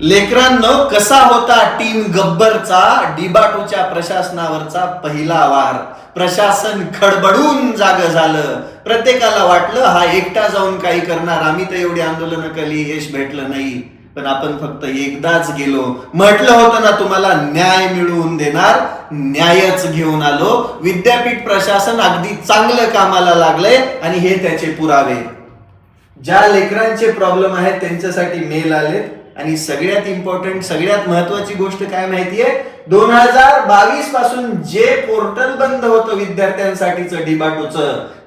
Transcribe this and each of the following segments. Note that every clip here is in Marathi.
लेकरांनो कसा होता टीम गब्बरचा डिबाटूच्या प्रशासनावरचा पहिला वार? प्रशासन खडबडून जाग झालं. प्रत्येकाला वाटलं हा एकटा जाऊन काही करणार. आम्ही तर एवढी आंदोलनं केली यश भेटलं नाही. पण आपण फक्त एकदाच गेलो. म्हटलं होतं ना तुम्हाला न्याय मिळवून देणार न्यायच घेऊन आलो. विद्यापीठ प्रशासन अगदी चांगलं कामाला लागलंय आणि हे त्याचे पुरावे. ज्या लेकरांचे प्रॉब्लेम आहेत त्यांच्यासाठी मेल आले आणि सगळ्यात इम्पॉर्टंट सगळ्यात महत्वाची गोष्ट काय माहितीये? दोन हजार बावीसपासून जे पोर्टल बंद होतं विद्यार्थ्यांसाठीच डिबाटोच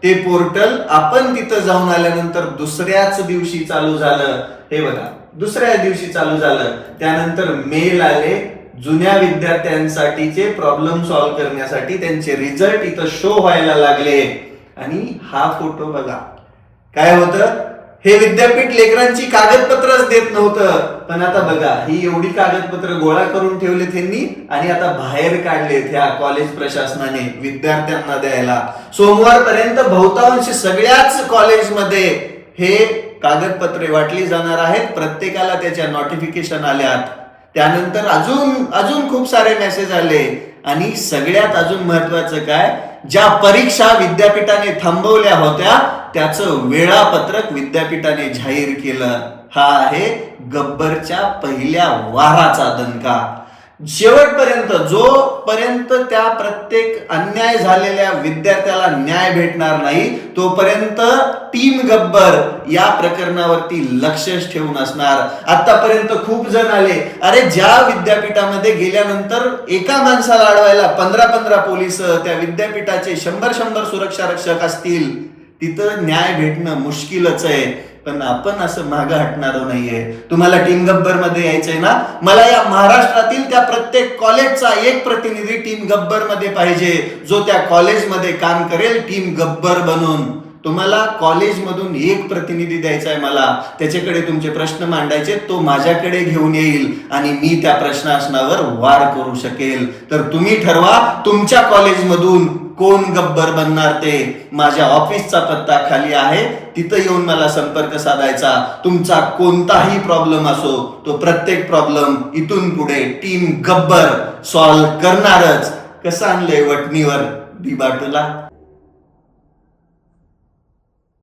ते पोर्टल आपण तिथं जाऊन आल्यानंतर दुसऱ्याच दिवशी चालू झालं. हे बघा दुसऱ्या दिवशी चालू झालं. त्यानंतर मेल आले जुन्या विद्यार्थ्यांसाठीचे प्रॉब्लेम सॉल्व्ह करण्यासाठी त्यांचे रिझल्ट इथं शो व्हायला लागले. आणि हा फोटो बघा. काय होतं? हे विद्यापीठ लेकरांची कागदपत्रच देत नव्हतं. पण आता बघा ही एवढी कागदपत्र गोळा करून ठेवले त्यांनी आणि आता बाहेर काढलेत ह्या कॉलेज प्रशासनाने विद्यार्थ्यांना द्यायला. सोमवार पर्यंत बहुतांश सगळ्याच कॉलेजमध्ये हे कागदपत्रे वाटली जाणार आहेत. प्रत्येकाला त्याच्या नोटिफिकेशन आल्यात. त्यानंतर अजून अजून खूप सारे मेसेज आले. आणि सगळ्यात अजून महत्वाचं काय? ज्या परीक्षा विद्यापीठाने थांबवल्या होत्या त्याचं वेळापत्रक विद्यापीठाने जाहीर केलं. हा आहे गब्बरच्या पहिल्या वाराचा दणका. शेवटपर्यंत जोपर्यंत त्या प्रत्येक अन्याय झालेल्या विद्यार्थ्याला न्याय भेटणार नाही तोपर्यंत टीम गब्बर या प्रकरणावरती लक्षच ठेवून असणार. आतापर्यंत खूप जण आले. अरे ज्या विद्यापीठामध्ये गेल्यानंतर एका माणसाला अडवायला पंधरा पंधरा पोलीस त्या विद्यापीठाचे शंभर शंभर सुरक्षा रक्षक असतील. तिथं न्याय भेटणं मुश्किलच आहे. पण आपण असं मागं हटणार नाहीये. तुम्हाला टीम गब्बरमध्ये यायचंय ना? मला या महाराष्ट्रातील त्या प्रत्येक कॉलेजचा एक प्रतिनिधी टीम गब्बरमध्ये पाहिजे. जो त्या कॉलेजमध्ये काम करेल टीम गब्बर बनून. तुम्हाला कॉलेजमधून एक प्रतिनिधी द्यायचा आहे मला त्याच्याकडे तुमचे प्रश्न मांडायचे तो माझ्याकडे घेऊन येईल आणि मी त्या प्रश्नासनावर वार करू शकेल. तर तुम्ही ठरवा तुमच्या कॉलेजमधून कोण गब्बर बनणार ते. माझ्या ऑफिसचा पत्ता खाली आहे तिथं येऊन मला संपर्क साधायचा. तुमचा कोणताही प्रॉब्लेम असो तो प्रत्येक प्रॉब्लेम इथून पुढे टीम गब्बर सॉल्व्ह करणारच. कसं आणलंय वटणीवर? डिबाटूला